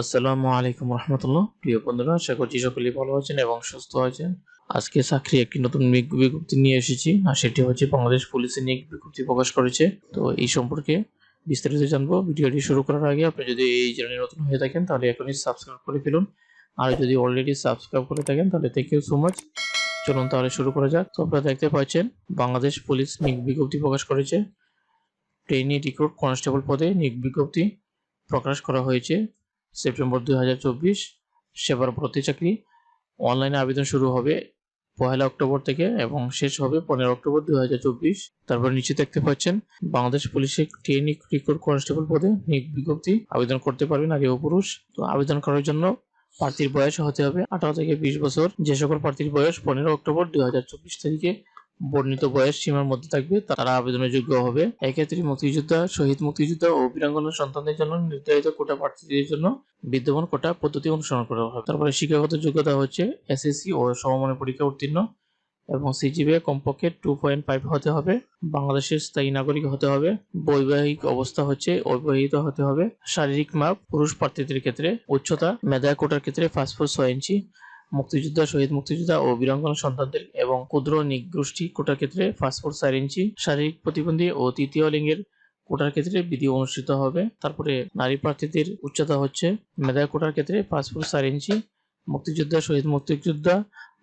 আসসালামু আলাইকুম রহমতুল্লাহ। প্রিয় বন্ধুরা, আশা করছি সকলেই ভালো আছেন এবং সুস্থ আছেন। আজকে চাকরি একটি নতুন বিজ্ঞপ্তি নিয়ে এসেছি, আর সেটি হচ্ছে বাংলাদেশ পুলিশের নিয়োগ বিজ্ঞপ্তি প্রকাশ করেছে। তো এই সম্পর্কে বিস্তারিত জানব। ভিডিওটি শুরু করার আগে আপনি যদি এই চ্যানেলে নতুন হয়ে থাকেন, তাহলে এখনই সাবস্ক্রাইব করে ফেলুন। আর যদি অলরেডি সাবস্ক্রাইব করে থাকেন, তাহলে থ্যাংক ইউ সো মাচ চলুন তাহলে শুরু করা যাক। তো আপনারা দেখতে পাচ্ছেন, বাংলাদেশ পুলিশ নিয়োগ বিজ্ঞপ্তি প্রকাশ করেছে। ট্রেনি রিক্রুট কনস্টেবল পদে নিয়োগ বিজ্ঞপ্তি প্রকাশ করা হয়েছে। সেপ্টেম্বর দুই হাজার চব্বিশ সেবার ভর্তি চাকরি। অনলাইনে আবেদন শুরু হবে পহেলা অক্টোবর থেকে এবং শেষ হবে পনেরো অক্টোবর দুই হাজার চব্বিশ। তারপর নিচে দেখতে পাচ্ছেন, বাংলাদেশ পুলিশের ট্রেনিক রিক্রুট কনস্টেবল পদে নিয়োগ বিজ্ঞপ্তি। আবেদন করতে পারবেন নারী ও পুরুষ। তো আবেদন করার জন্য প্রার্থীর বয়স হতে হবে আঠারো থেকে বিশ বছর। যে সকল প্রার্থীর বয়স পনেরো অক্টোবর দুই হাজার চব্বিশ তারিখে বর্ণিত বয়স সীমার মধ্যে থাকবে, তারা আবেদনের যোগ্য হবে। এক্ষেত্রে মুক্তিযোদ্ধা, শহীদ মুক্তিযোদ্ধা ও বীরাঙ্গনা সন্তানদের জন্য নির্ধারিত কোটা প্রার্থীদের জন্য বিদ্যমান কোটা পদ্ধতি অনুসরণ করা হবে। তারপরে শিক্ষাগত যোগ্যতা হচ্ছে এসএসসি ও সমমানের পরীক্ষা উত্তীর্ণ এবং সিজিপিএ কমপক্ষে টু পয়েন্ট ফাইভ হতে হবে। বাংলাদেশের স্থায়ী নাগরিক হতে হবে। বৈবাহিক অবস্থা হচ্ছে অবিবাহিত হতে হবে। শারীরিক মাপ পুরুষ প্রার্থীদের ক্ষেত্রে উচ্চতা মেধা কোটার ক্ষেত্রে ফুট ছয় ইঞ্চি মুক্তিযোদ্ধা, শহীদ মুক্তিযোদ্ধা ও বীরাঙ্গনা সন্তানদের এবং ক্ষুদ্র নিগোষ্ঠী কোটার ক্ষেত্রে ফুট চার ইঞ্চি শারীরিক প্রতিবন্ধী ও তৃতীয় লিঙ্গের কোটার ক্ষেত্রে বিধি অনুষ্ঠিত হবে। তারপরে নারী প্রার্থীদের উচ্চতা হচ্ছে। মেধা কোটার ক্ষেত্রে ফুট চার ইঞ্চি মুক্তিযোদ্ধা, শহীদ মুক্তিযোদ্ধা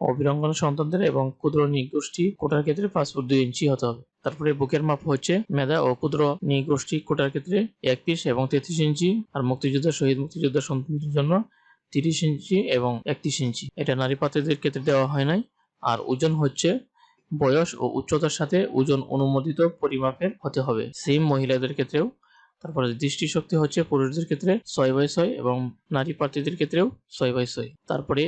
ও বীরাঙ্গনা সন্তানদের এবং ক্ষুদ্র নিগোষ্ঠী কোটার ক্ষেত্রে ফুট দুই ইঞ্চি হতে হবে। তারপরে বুকের মাপ হচ্ছে মেধা ও ক্ষুদ্র নিগোষ্ঠী কোটার ক্ষেত্রে একত্রিশ এবং তেত্রিশ ইঞ্চি। আর মুক্তিযোদ্ধা, শহীদ মুক্তিযোদ্ধা সন্তানদের জন্য তিরিশ ইঞ্চি এবং একত্রিশ ইঞ্চি। এটা নারী পাত্রীদের ক্ষেত্রে দেওয়া হয় নাই। আর ওজন হচ্ছে বয়স ও উচ্চতার সাথে ওজন অনুমোদিত পরিমাপের হতে হবে। সেম মহিলাদের ক্ষেত্রেও। তারপরে দৃষ্টিশক্তি হচ্ছে পুরুষদের ক্ষেত্রে ছয় বাই ছয় এবং নারী প্রার্থীদের ক্ষেত্রেও ছয় বাই ছয়। তারপরে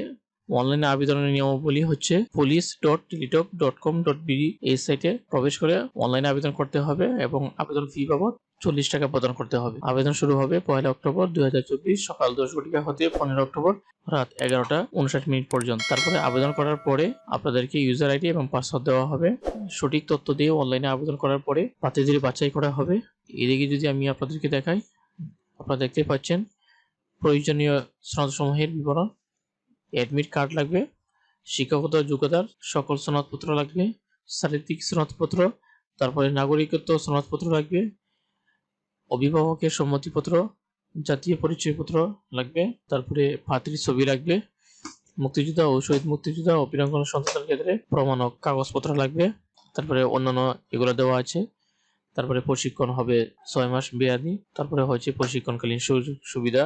অনলাইনে আবেদনের নিয়মাবলী হচ্ছে police dot Teletalk dot com dot BD এই সাইটে প্রবেশ করে অনলাইনে আবেদন করতে হবে এবং আবেদন ফি বাবদ চল্লিশ টাকা প্রদান করতে হবে। আবেদন শুরু হবে পয়লা অক্টোবর দু হাজার চব্বিশ সকাল দশ ঘটিকা হতে পনেরো অক্টোবর রাত এগারোটা উনষাট মিনিট পর্যন্ত। তারপরে আবেদন করার পরে আপনাদেরকে ইউজার আইডি এবং পাসওয়ার্ড দেওয়া হবে। সঠিক তথ্য দিয়ে অনলাইনে আবেদন করার পরে প্রার্থীদের বাছাই করা হবে। এদিকে যদি আমি আপনাদেরকে দেখাই, আপনারা দেখতে পাচ্ছেন প্রয়োজনীয় সনদসমূহের বিবরণ। অ্যাডমিট কার্ড লাগবে শিক্ষাগত যোগ্যতার সকল সনদপত্র লাগবে শারীরিক সনদপত্র, তারপরে নাগরিকত্ব সনদপত্র লাগবে, অভিভাবকের সম্মতিপত্র, জাতীয় পরিচয়পত্র লাগবে, তারপরে পাত্রীর ছবি লাগবে, মুক্তিযোদ্ধা ও শহীদ মুক্তিযোদ্ধা ও বীরাঙ্গনা সন্তানের ক্ষেত্রে প্রমাণক কাগজপত্র লাগবে, তারপরে অন্যান্য এগুলো দেওয়া আছে, তারপরে প্রশিক্ষণ হবে ছয় মাস মেয়াদি, তারপরে হচ্ছে প্রশিক্ষণকালীন সুযোগ সুবিধা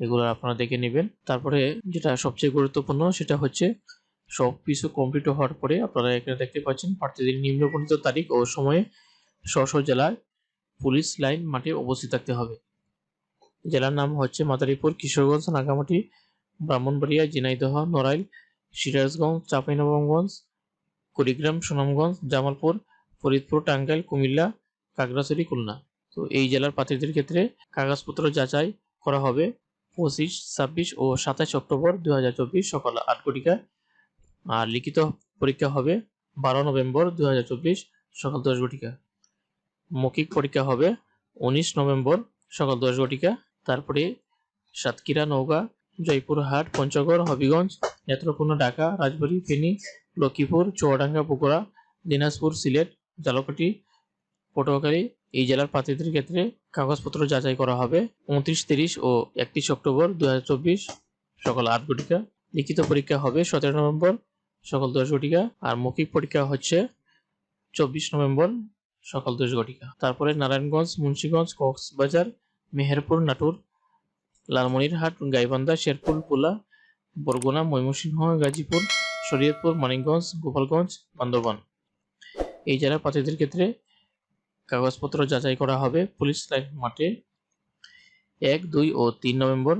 এগুলো আপনারা দেখে নেবেন। তারপরে যেটা সবচেয়ে গুরুত্বপূর্ণ সেটা হচ্ছে সব কিছু কমপ্লিট হওয়ার পরে আপনারা এখানে দেখতে পাচ্ছেন প্রার্থীদের নিম্নবর্ণিত তারিখ ও সময়ে স্ব জেলায় পুলিশ লাইন মাঠে উপস্থিত থাকতে হবে। জেলার নাম হচ্ছে মাদারীপুর, কিশোরগঞ্জ, নাগামাটি, ব্রাহ্মণবাড়িয়া, ঝিনাইদহ, নড়াইল, সিরাজগঞ্জ, চাঁপাইনবাবগঞ্জ, কুড়িগ্রাম, সুনামগঞ্জ, জামালপুর, ফরিদপুর, টাঙ্গাইল, কুমিল্লা খাগড়াছড়ি খুলনা। তো এই জেলার প্রার্থীদের ক্ষেত্রে কাগজপত্র যাচাই করা হবে। পঁচিশ, ছাব্বিশ ও সাতাশ অক্টোবর দু হাজার চব্বিশ সকাল আট ঘটিকায় আর লিখিত পরীক্ষা হবে বারো নভেম্বর দু হাজার চব্বিশ সকাল দশ ঘটিকা। মৌখিক পরীক্ষা হবে উনিশ নভেম্বর সকাল দশ ঘটিকা। তারপরে সাতক্ষীরা, নওগাঁ, জয়পুরহাট, পঞ্চগড়, হবিগঞ্জ, নেত্রকোনা, ঢাকা, রাজবাড়ী, ফেনী, লক্ষ্মীপুর, চুয়াডাঙ্গা, বগুড়া, দিনাজপুর, সিলেট, জালকাঠি, পটুয়াখালী এই জেলার প্রার্থীদের ক্ষেত্রে কাগজপত্র যাচাই করা হবে উনত্রিশ, তিরিশ ও একত্রিশ অক্টোবর দুহাজার চব্বিশ। সকাল আট ঘটিকা লিখিত পরীক্ষা হবে সতেরো নভেম্বর, সকাল দশ ঘটিকা আর মৌখিক পরীক্ষা হচ্ছে চব্বিশ নভেম্বর, সকাল দশ ঘটিকা তারপরে নারায়ণগঞ্জ, মুন্সীগঞ্জ, কক্সবাজার, মেহেরপুর, নাটোর, লালমনিরহাট, গাইবান্ধা, শেরপুর পোলা বরগুনা, ময়মনসিংহ, গাজীপুর, শরীয়তপুর, মানিকগঞ্জ, গোপালগঞ্জ, বান্দরবান। এই জেলার প্রার্থীদের ক্ষেত্রে কাগজপত্র যাচাই করা হবে পুলিশ লাইন মাঠে। এক, দুই ও তিন নভেম্বর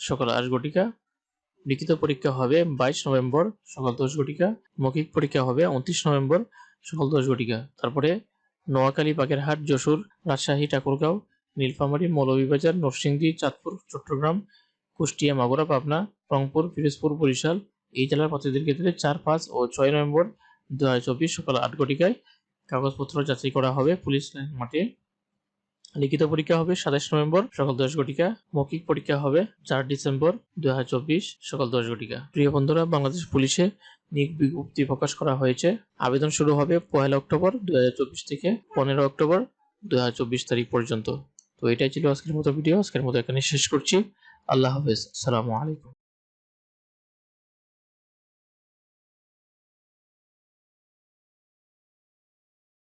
সকাল আট ঘটিকা। লিখিত পরীক্ষা হবে বাইশ নভেম্বর সকাল দশ ঘটিকা। মৌখিক পরীক্ষা হবে উনত্রিশ নভেম্বর সকাল দশ ঘটিকা। তারপরে নোয়াখালী বাগেরহাট যশোর, রাজশাহী, ঠাকুরগাঁও, নীলফামারী, মৌলভীবাজার, নরসিংদী, চাঁদপুর, চট্টগ্রাম, কুষ্টিয়া, মাগুরা, পাবনা, রংপুর, পিরোজপুর, বরিশাল। এই জেলার প্রার্থীদের ক্ষেত্রে চার, পাঁচ ও ছয় নভেম্বর দু হাজার চব্বিশ সকাল আট ঘটিকায় কাগজপত্র যাচাই করা হবে পুলিশ লাইন মাঠে। লিখিত পরীক্ষা হবে সাতাশ নভেম্বর, সকাল দশ ঘটিকা। মৌখিক পরীক্ষা হবে চার ডিসেম্বর দুই সকাল দশ ঘটিকা। প্রিয় বন্ধুরা, বাংলাদেশ পুলিশে নিয়োগ বিজ্ঞপ্তি প্রকাশ করা হয়েছে। আবেদন শুরু হবে পয়লা অক্টোবর দুই হাজার চব্বিশ থেকে পনেরো অক্টোবর দুই হাজার চব্বিশ তারিখ পর্যন্ত। তো এটাই ছিল আজকের মতো ভিডিও। আজকের মতো এখানে শেষ করছি। আল্লাহ হাফেজ। আসসালামু আলাইকুম।